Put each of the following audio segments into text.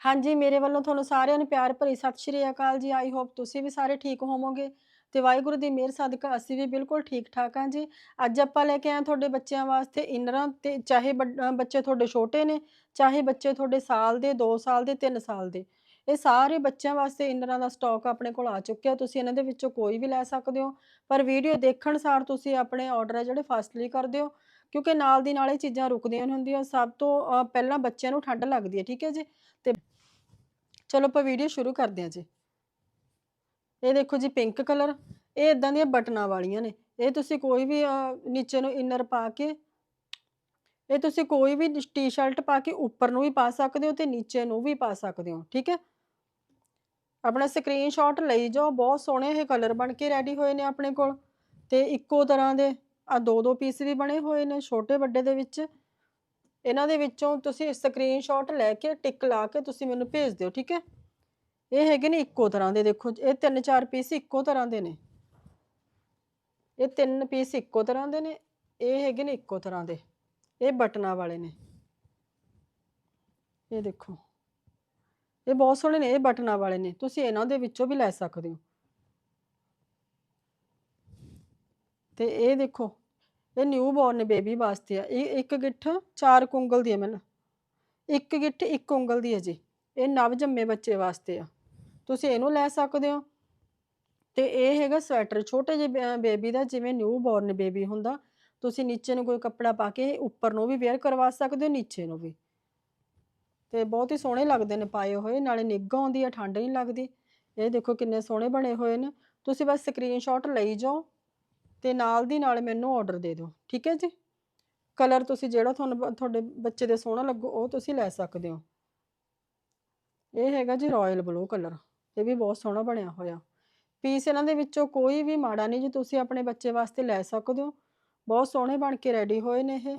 ਹਾਂਜੀ, ਮੇਰੇ ਵੱਲੋਂ ਤੁਹਾਨੂੰ ਸਾਰਿਆਂ ਨੂੰ ਪਿਆਰ ਭਰੀ ਸਤਿ ਸ਼੍ਰੀ ਅਕਾਲ ਜੀ। ਆਈ ਹੋਪ ਤੁਸੀਂ ਵੀ ਸਾਰੇ ਠੀਕ ਹੋਵੋਗੇ ਤੇ ਵਾਹਿਗੁਰੂ ਦੀ ਮਿਹਰ, ਸਦਕਾ ਅਸੀਂ ਵੀ ਬਿਲਕੁਲ ਠੀਕ ਠਾਕ ਹਾਂ ਜੀ। ਅੱਜ ਆਪਾਂ ਲੈ ਕੇ ਆਏ ਤੁਹਾਡੇ ਬੱਚਿਆਂ ਵਾਸਤੇ ਇਨਰਾਂ ਤੇ ਚਾਹੇ ਬੱਚੇ ਤੁਹਾਡੇ ਛੋਟੇ ਨੇ, ਚਾਹੇ ਬੱਚੇ ਤੁਹਾਡੇ ਸਾਲ ਦੇ 2 ਸਾਲ ਦੇ 3 ਸਾਲ ਦੇ। ਇਹ ਸਾਰੇ ਬੱਚਿਆਂ ਵਾਸਤੇ ਇਨਰਾਂ ਦਾ ਸਟਾਕ ਆਪਣੇ ਕੋਲ ਆ ਚੁੱਕਿਆ। ਤੁਸੀਂ ਇਹਨਾਂ ਦੇ ਵਿੱਚੋਂ ਕੋਈ ਵੀ ਲੈ ਸਕਦੇ ਹੋ। ਪਰ ਵੀਡੀਓ ਦੇਖਣ ਸਾਰ ਤੁਸੀਂ ਆਪਣੇ ਆਰਡਰ ਹੈ ਜਿਹੜੇ ਫਾਸਟਲੀ ਕਰ ਦਿਓ ਕਿਉਂਕਿ ਨਾਲ ਦੀ ਨਾਲ ਇਹ ਚੀਜ਼ਾਂ ਰੁਕਦੀਆਂ ਨਹੀਂ ਹੁੰਦੀਆਂ ਸਭ ਤੋਂ ਅਹ, ਪਹਿਲਾਂ ਬੱਚਿਆਂ ਨੂੰ ਠੰਡ ਲੱਗਦੀ ਹੈ ਠੀਕ ਹੈ ਜੀ? ਤੇ ਚਲੋ ਆਪਾਂ ਵੀਡੀਓ ਸ਼ੁਰੂ ਕਰਦੇ ਹਾਂ ਜੀ। ਇਹ ਦੇਖੋ ਜੀ ਪਿੰਕ ਕਲਰ ਇਹ ਇਦਾਂ ਦੀਆਂ ਬਟਨਾਂ ਵਾਲੀਆਂ ਨੇ। ਇਹ ਤੁਸੀਂ ਕੋਈ ਵੀ ਅਹ, ਨੀਚੇ ਨੂੰ ਇਨਰ ਪਾ ਕੇ ਇਹ ਤੁਸੀਂ ਕੋਈ ਵੀ ਟੀ-ਸ਼ਰਟ ਪਾ ਕੇ ਉੱਪਰ ਨੂੰ ਵੀ ਪਾ ਸਕਦੇ ਹੋ ਤੇ ਨੀਚੇ ਨੂੰ ਵੀ ਪਾ ਸਕਦੇ ਹੋ ਠੀਕ ਹੈ? ਆਪਣਾ ਸਕਰੀਨਸ਼ਾਟ ਲਈ ਜਾਓ ਬਹੁਤ ਸੋਹਣੇ ਇਹ ਕਲਰ ਬਣ ਕੇ ਰੈਡੀ ਹੋਏ ਨੇ ਆਪਣੇ ਕੋਲ। ਤੇ ਇੱਕੋ ਤਰ੍ਹਾਂ ਦੇ ਆ ਦੋ ਦੋ ਪੀਸ ਵੀ ਬਣੇ ਹੋਏ ਨੇ ਛੋਟੇ ਵੱਡੇ ਦੇ ਵਿੱਚ। ਇਹਨਾਂ ਦੇ ਵਿੱਚੋਂ ਤੁਸੀਂ ਸਕਰੀਨਸ਼ਾਟ ਲੈ ਕੇ ਟਿਕ ਲਾ ਕੇ ਤੁਸੀਂ ਮੈਨੂੰ ਭੇਜ ਦਿਓ, ਠੀਕ ਹੈ? ਇਹ ਹੈਗੇ ਨੇ ਇੱਕੋ ਤਰ੍ਹਾਂ ਦੇ, ਦੇਖੋ ਇਹ ਤਿੰਨ ਚਾਰ ਪੀਸ ਇੱਕੋ ਤਰ੍ਹਾਂ ਦੇ ਨੇ। ਇਹ ਤਿੰਨ ਪੀਸ ਇੱਕੋ ਤਰ੍ਹਾਂ ਦੇ ਨੇ, ਇਹ ਹੈਗੇ ਨੇ ਇੱਕੋ ਤਰ੍ਹਾਂ ਦੇ, ਇਹ ਬਟਨਾਂ ਵਾਲੇ ਨੇ। ਇਹ ਦੇਖੋ, ਇਹ ਬਹੁਤ ਸੋਹਣੇ ਨੇ, ਇਹ ਬਟਨਾਂ ਵਾਲੇ ਨੇ, ਤੁਸੀਂ ਇਹਨਾਂ ਦੇ ਵਿੱਚੋਂ ਵੀ ਲੈ ਸਕਦੇ ਹੋ। ਤੇ ਇਹ ਦੇਖੋ ਇਹ ਨਿਊ ਬੋਰਨ ਬੇਬੀ ਵਾਸਤੇ ਆ। ਇਹ ਇੱਕ ਗਿੱਠ ਚਾਰ ਕੁੰਗਲ ਦੀ ਹੈ ਮੈਨੂੰ। ਇੱਕ ਗਿੱਠ ਇੱਕ ਉਂਗਲ ਦੀ ਹੈ ਜੀ। ਇਹ ਨਵ ਜੰਮੇ ਬੱਚੇ ਵਾਸਤੇ ਆ। ਤੁਸੀਂ ਇਹਨੂੰ ਲੈ ਸਕਦੇ ਹੋ। ਤੇ ਇਹ ਹੈਗਾ ਸਵੈਟਰ, ਛੋਟੇ ਜਿਹੇ ਬੇਬੀ ਦਾ ਜਿਵੇਂ ਨਿਊ ਬੋਰਨ ਬੇਬੀ ਹੁੰਦਾ, ਤੁਸੀਂ ਨੀਚੇ ਨੂੰ ਕੋਈ ਕੱਪੜਾ ਪਾ ਕੇ ਉੱਪਰ ਨੂੰ ਵੀ ਵੇਅਰ ਕਰਵਾ ਸਕਦੇ ਹੋ, ਨੀਚੇ ਨੂੰ ਵੀ। ਤੇ ਬਹੁਤ ਹੀ ਸੋਹਣੇ ਲੱਗਦੇ ਨੇ ਪਾਏ ਹੋਏ, ਨਾਲੇ ਨਿੱਘ ਆਉਂਦੀ ਆ, ਠੰਡ ਨਹੀਂ ਲੱਗਦੀ। ਇਹ ਦੇਖੋ ਕਿੰਨੇ ਸੋਹਣੇ ਬਣੇ ਹੋਏ ਨੇ। ਤੁਸੀਂ ਬਸ ਸਕਰੀਨਸ਼ਾਟ ਲਈ ਜਾਓ। ਤੇ ਨਾਲ ਦੀ ਨਾਲ ਮੈਨੂੰ ਆਰਡਰ ਦੇ ਦਿਓ, ਠੀਕ ਹੈ ਜੀ? ਕਲਰ ਤੁਸੀਂ ਜਿਹੜਾ ਤੁਹਾਨੂੰ ਤੁਹਾਡੇ ਬੱਚੇ ਦੇ ਸੋਹਣਾ ਲੱਗੂ, ਉਹ ਤੁਸੀਂ ਲੈ ਸਕਦੇ ਹੋ। ਇਹ ਹੈਗਾ ਜੀ ਰਾਇਲ ਬਲੂ ਕਲਰ ਇਹ ਵੀ ਬਹੁਤ ਸੋਹਣਾ ਬਣਿਆ ਹੋਇਆ। ਪੀਸ ਇਹਨਾਂ ਦੇ ਵਿੱਚੋਂ ਕੋਈ ਵੀ ਮਾੜਾ ਨਹੀਂ ਜੀ, ਤੁਸੀਂ ਆਪਣੇ ਬੱਚੇ ਵਾਸਤੇ ਲੈ ਸਕਦੇ ਹੋ। ਬਹੁਤ ਸੋਹਣੇ ਬਣ ਕੇ ਰੈਡੀ ਹੋਏ ਨੇ ਇਹ।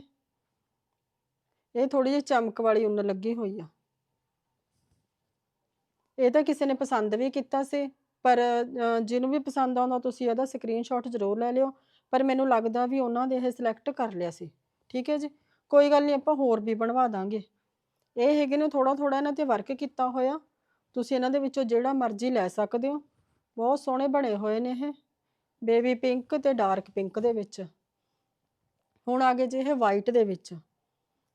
ਇਹ ਥੋੜੀ ਜਿਹੀ ਚਮਕ ਵਾਲੀ ਉੱਨ ਲੱਗੀ ਹੋਈ ਆ। ਇਹ ਤਾਂ ਕਿਸੇ ਨੇ ਪਸੰਦ ਵੀ ਕੀਤਾ ਸੀ। ਪਰ ਜਿਹਨੂੰ ਵੀ ਪਸੰਦ ਆਉਂਦਾ ਤੁਸੀਂ ਇਹਦਾ ਸਕਰੀਨਸ਼ਾਟ ਜ਼ਰੂਰ ਲੈ ਲਿਓ। ਪਰ ਮੈਨੂੰ ਲੱਗਦਾ ਵੀ ਉਹਨਾਂ ਦੇ ਇਹ ਸਿਲੈਕਟ ਕਰ ਲਿਆ ਸੀ। ਠੀਕ ਹੈ ਜੀ? ਕੋਈ ਗੱਲ ਨਹੀਂ, ਆਪਾਂ ਹੋਰ ਵੀ ਬਣਵਾ ਦਾਂਗੇ। ਇਹ ਹੈਗੇ ਨੇ ਥੋੜਾ ਥੋੜਾ ਇਹਨਾਂ ਤੇ ਵਰਕ ਕੀਤਾ ਹੋਇਆ। ਤੁਸੀਂ ਇਹਨਾਂ ਦੇ ਵਿੱਚੋਂ ਜਿਹੜਾ ਮਰਜ਼ੀ ਲੈ ਸਕਦੇ ਹੋ। ਬਹੁਤ ਸੋਹਣੇ ਬਣੇ ਹੋਏ ਨੇ ਇਹ। ਬੇਬੀ ਪਿੰਕ ਤੇ ਡਾਰਕ ਪਿੰਕ ਦੇ ਵਿੱਚ। ਹੁਣ ਆ ਗਏ ਜੀ ਇਹ ਵਾਈਟ ਦੇ ਵਿੱਚ।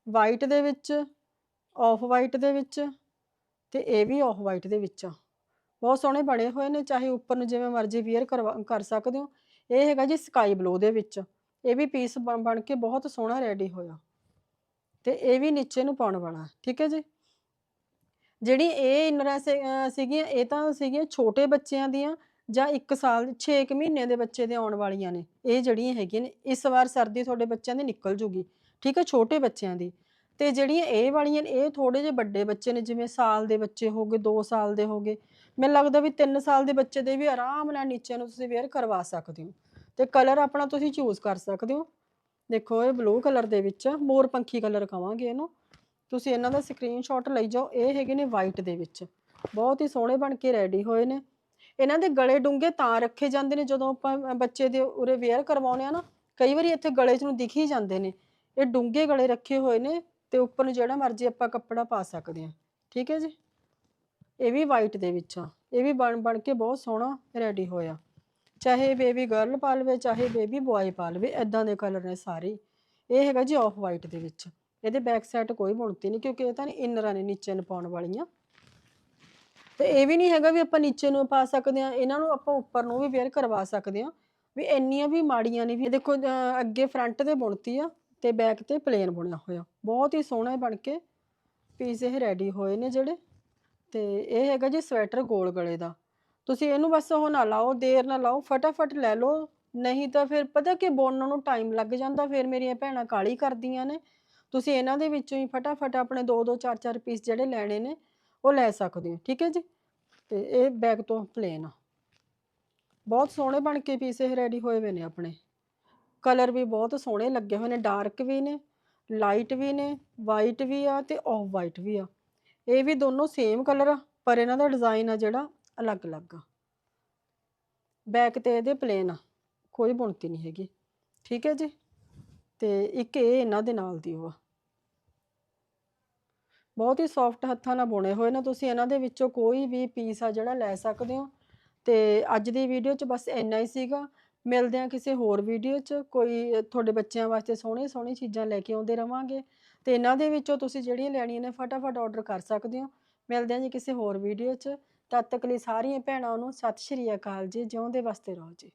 ਵਾਈਟ ਦੇ ਵਿੱਚ ਆਫ ਵਾਈਟ ਦੇ ਵਿੱਚ ਤੇ ਇਹ ਵੀ ਆਫ ਵਾਈਟ ਦੇ ਵਿੱਚ ਆ। ਬਹੁਤ ਸੋਹਣੇ ਬਣੇ ਹੋਏ ਨੇ, ਚਾਹੇ ਉੱਪਰ ਨੂੰ ਜਿਵੇਂ ਮਰਜ਼ੀ ਵੇਅਰ ਕਰ ਸਕਦੇ ਹੋ। ਇਹ ਹੈਗਾ ਜੀ ਸਕਾਈ ਬਲੂ ਦੇ ਵਿੱਚ। ਇਹ ਵੀ ਪੀਸ ਬਣ ਕੇ ਬਹੁਤ ਸੋਹਣਾ ਰੈਡੀ ਹੋਇਆ। ਤੇ ਇਹ ਵੀ ਨੀਚੇ ਨੂੰ ਪਾਉਣ ਵਾਲਾ, ਠੀਕ ਹੈ ਜੀ? ਜਿਹੜੀ ਇਹ ਇਨਰਾਂ ਸੀਗੀਆਂ, ਇਹ ਤਾਂ ਸੀਗੀਆਂ ਛੋਟੇ ਬੱਚਿਆਂ ਦੀਆਂ ਜਾਂ 1 ਸਾਲ 6 ਮਹੀਨੇ ਦੇ ਬੱਚੇ ਦੇ ਆਉਣ ਵਾਲੀਆਂ ਨੇ। ਇਹ ਜਿਹੜੀਆਂ ਹੈਗੀਆਂ ਨੇ, ਇਸ ਵਾਰ ਸਰਦੀ ਤੁਹਾਡੇ ਬੱਚਿਆਂ ਦੀ ਨਿਕਲ ਜੂਗੀ, ਠੀਕ ਹੈ? ਛੋਟੇ ਬੱਚਿਆਂ ਦੀ। ਤੇ ਜਿਹੜੀਆਂ ਇਹ ਵਾਲੀਆਂ ਨੇ ਇਹ ਥੋੜੇ ਜਿਹੇ ਵੱਡੇ ਬੱਚੇ ਨੇ ਜਿਵੇਂ ਸਾਲ ਦੇ ਬੱਚੇ ਹੋਗੇ 2 ਸਾਲ ਦੇ ਹੋਗੇ ਮੈਨੂੰ ਲੱਗਦਾ ਵੀ 3 ਸਾਲ ਦੇ ਬੱਚੇ ਦੇ ਵੀ ਆਰਾਮ ਨਾਲ ਨੀਚੇ ਨੂੰ ਤੁਸੀਂ ਵੇਅਰ ਕਰਵਾ ਸਕਦੇ ਹੋ। ਤੇ ਕਲਰ ਆਪਣਾ ਤੁਸੀਂ ਚੂਜ਼ ਕਰ ਸਕਦੇ ਹੋ। ਦੇਖੋ ਇਹ ਬਲੂ ਕਲਰ ਦੇ ਵਿੱਚ ਮੋਰ ਪੰਖੀ ਕਲਰ ਕਵਾਂਗੇ ਇਹਨੂੰ। ਤੁਸੀਂ ਇਹਨਾਂ ਦਾ ਸਕਰੀਨਸ਼ਾਟ ਲਈ ਜਾਓ ਇਹ ਹੈਗੇ ਨੇ ਵਾਈਟ ਦੇ ਵਿੱਚ। ਬਹੁਤ ਹੀ ਸੋਹਣੇ ਬਣ ਕੇ ਰੈਡੀ ਹੋਏ ਨੇ। ਇਹਨਾਂ ਦੇ ਗਲੇ ਡੂੰਘੇ ਤਾਂ ਰੱਖੇ ਜਾਂਦੇ ਨੇ ਜਦੋਂ ਆਪਾਂ ਅ, ਬੱਚੇ ਦੇ ਉਰੇ ਵੇਅਰ ਕਰਵਾਉਨੇ ਆ ਨਾ ਕਈ ਵਾਰੀ ਇੱਥੇ ਗਲੇ 'ਚ ਨੂੰ ਦਿਖ ਹੀ ਜਾਂਦੇ ਨੇ। ਇਹ ਡੂੰਘੇ ਗਲੇ ਰੱਖੇ ਹੋਏ ਨੇ ਤੇ ਉੱਪਰ ਨੂੰ ਜਿਹੜਾ ਮਰਜ਼ੀ ਆਪਾਂ ਕੱਪੜਾ ਪਾ ਸਕਦੇ ਹਾਂ। ਠੀਕ ਹੈ ਜੀ? ਇਹ ਵੀ ਵਾਈਟ ਦੇ ਵਿੱਚ ਆ। ਇਹ ਵੀ ਬਣ ਬਣ ਕੇ ਬਹੁਤ ਸੋਹਣਾ ਰੈਡੀ ਹੋਇਆ। ਚਾਹੇ ਬੇਬੀ ਗਰਲ ਪਾ ਲਵੇ ਚਾਹੇ ਬੇਬੀ ਬॉय ਪਾ ਲਵੇ ਐਦਾਂ ਦੇ ਕਲਰ ਨੇ ਸਾਰੇ। ਇਹ ਹੈਗਾ ਜੀ ਆਫ ਵਾਈਟ ਦੇ ਵਿੱਚ। ਇਹਦੇ ਬੈਕ ਸਾਈਡ ਕੋਈ ਬੁਣਤੀ ਨਹੀਂ ਕਿਉਂਕਿ ਇਹ ਤਾਂ ਇਨਰਾਂ ਨੇ, ਨੀਚੇ ਨੂੰ ਪਾਉਣ ਵਾਲੀਆਂ। ਤੇ ਇਹ ਵੀ ਨਹੀਂ ਹੈਗਾ ਵੀ ਆਪਾਂ ਨੀਚੇ ਨੂੰ ਪਾ ਸਕਦੇ ਆ ਇਹਨਾਂ ਨੂੰ ਆਪਾਂ ਉੱਪਰ ਨੂੰ ਵੀ ਵੇਅਰ ਕਰਵਾ ਸਕਦੇ ਆ ਵੀ ਇੰਨੀਆਂ ਵੀ ਮਾੜੀਆਂ ਨਹੀਂ ਵੀ। ਦੇਖੋ ਅੱਗੇ ਫਰੰਟ ਤੇ ਬੁਣਤੀ ਆ। ਤੇ ਬੈਕ ਤੇ ਪਲੇਨ ਬੁਣਿਆ ਹੋਇਆ। ਬਹੁਤ ਹੀ ਸੋਹਣੇ ਬਣ ਕੇ ਪੀਸ ਇਹ ਰੈਡੀ ਹੋਏ ਨੇ ਜਿਹੜੇ ਤੇ ਇਹ ਹੈਗਾ ਜੀ ਸਵੈਟਰ ਗੋਲ ਗਲੇ ਦਾ। ਤੁਸੀਂ ਇਹਨੂੰ ਬਸ ਉਹ ਨਾ ਲਾਓ, ਦੇਰ ਨਾ ਲਾਓ, ਫਟਾਫਟ ਲੈ ਲਓ। ਨਹੀਂ ਤਾਂ ਫਿਰ ਪਤਾ ਕਿ ਬੁਣਨ ਨੂੰ ਟਾਈਮ ਲੱਗ ਜਾਂਦਾ, ਫਿਰ ਮੇਰੀਆਂ ਭੈਣਾਂ ਕਾਲੀ ਕਰਦੀਆਂ ਨੇ। ਤੁਸੀਂ ਇਹਨਾਂ ਦੇ ਵਿੱਚੋਂ ਹੀ ਫਟਾਫਟ ਆਪਣੇ 2 2 4 4 ਪੀਸ ਜਿਹੜੇ ਲੈਣੇ ਨੇ, ਉਹ ਲੈ ਸਕਦੇ ਹੋ। ਠੀਕ ਹੈ ਜੀ? ਤੇ ਇਹ ਬੈਗ ਤੋਂ ਪਲੇਨ ਆ। ਬਹੁਤ ਸੋਹਣੇ ਬਣ ਕੇ ਪੀਸ ਇਹ ਰੈਡੀ ਹੋਏ ਹੋਏ ਨੇ ਆਪਣੇ। ਕਲਰ ਵੀ ਬਹੁਤ ਸੋਹਣੇ ਲੱਗੇ ਹੋਏ ਨੇ, ਡਾਰਕ ਵੀ ਨੇ, ਲਾਈਟ ਵੀ ਨੇ, ਵਾਈਟ ਵੀ ਆ ਤੇ ਆਫ ਵਾਈਟ ਵੀ ਆ। ਇਹ ਵੀ ਦੋਨੋਂ ਸੇਮ ਕਲਰ ਆ, ਪਰ ਇਹਨਾਂ ਦਾ ਡਿਜ਼ਾਈਨ ਆ ਜਿਹੜਾ ਅਲੱਗ-ਅਲੱਗ ਆ। ਬੈਕ ਤੇ ਇਹਦੇ ਪਲੇਨ ਆ, ਕੋਈ ਬੁਣਤੀ ਨਹੀਂ ਹੈਗੀ। ਠੀਕ ਹੈ ਜੀ? ਤੇ ਇੱਕ ਇਹ ਇਹਨਾਂ ਦੇ ਨਾਲ ਦੀ ਉਹ ਆ ਬਹੁਤ ਹੀ ਸੌਫਟ ਹੱਥਾਂ ਨਾਲ ਬੁਣੇ ਹੋਏ ਨੇ, ਤੁਸੀਂ ਇਹਨਾਂ ਦੇ ਵਿੱਚੋਂ ਕੋਈ ਵੀ ਪੀਸ ਆ ਜਿਹੜਾ ਲੈ ਸਕਦੇ ਹੋ। ਤੇ ਅੱਜ ਦੀ ਵੀਡੀਓ 'ਚ ਬਸ ਇੰਨਾ ਹੀ ਸੀਗਾ। ਮਿਲਦੇ ਹਾਂ ਕਿਸੇ ਹੋਰ ਵੀਡੀਓ 'ਚ, ਕੋਈ ਤੁਹਾਡੇ ਬੱਚਿਆਂ ਵਾਸਤੇ ਸੋਹਣੀ ਸੋਹਣੀ ਚੀਜ਼ਾਂ ਲੈ ਕੇ ਆਉਂਦੇ ਰਵਾਂਗੇ। ਤੇ ਇਹਨਾਂ ਦੇ ਵਿੱਚੋਂ ਤੁਸੀਂ ਜਿਹੜੀਆਂ ਲੈਣੀਆਂ ਨੇ, ਫਟਾਫਟ ਆਰਡਰ ਕਰ ਸਕਦੇ ਹੋ। ਮਿਲਦੇ ਹਾਂ ਜੀ ਕਿਸੇ ਹੋਰ ਵੀਡੀਓ 'ਚ। ਤਦ ਤੱਕ ਲਈ ਸਾਰੀਆਂ ਭੈਣਾਂ ਨੂੰ ਸਤਿ ਸ਼੍ਰੀ ਅਕਾਲ ਜੀ, ਜਿਉਂਦੇ ਵਸਦੇ ਰਹੋ ਜੀ।